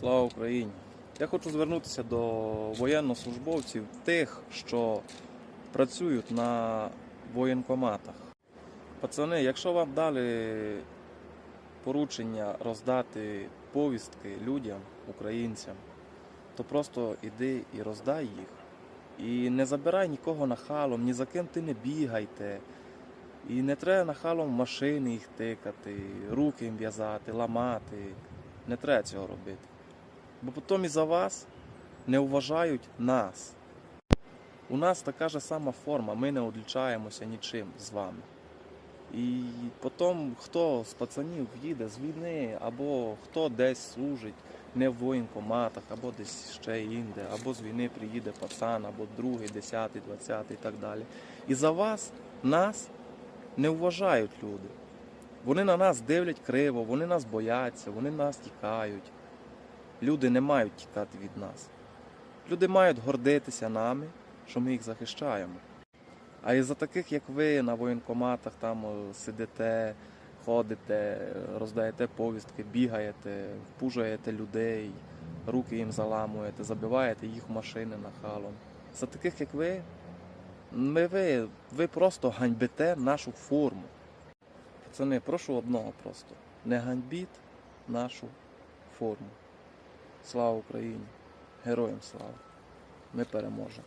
Слава Україні! Я хочу звернутися до воєннослужбовців, тих, що працюють на воєнкоматах. Пацани, якщо вам дали поручення роздати повістки людям, українцям, то просто іди і роздай їх. І не забирай нікого нахалом, ні за ким ти не бігайте. І не треба нахалом машини їх тикати, руки їм в'язати, ламати. Не треба цього робити. Бо потім і за вас не вважають нас. У нас така ж сама форма, ми не одлічаємося нічим з вами. І потім хто з пацанів їде з війни, або хто десь служить не в воєнкоматах, або десь ще інде, або з війни приїде пацан, або другий, десятий, двадцятий і так далі. І за вас, нас не вважають люди. Вони на нас дивлять криво, вони нас бояться, вони нас тікають. Люди не мають тікати від нас. Люди мають гордитися нами, що ми їх захищаємо. А із-за таких, як ви, на воєнкоматах там сидите, ходите, роздаєте повістки, бігаєте, впужаєте людей, руки їм заламуєте, забиваєте їх машини нахалом. За таких, як ви, ми, ви, ви просто ганьбите нашу форму. Пацани, прошу одного просто. Не ганьбіть нашу форму. Слава Україні! Героям слава! Ми переможемо!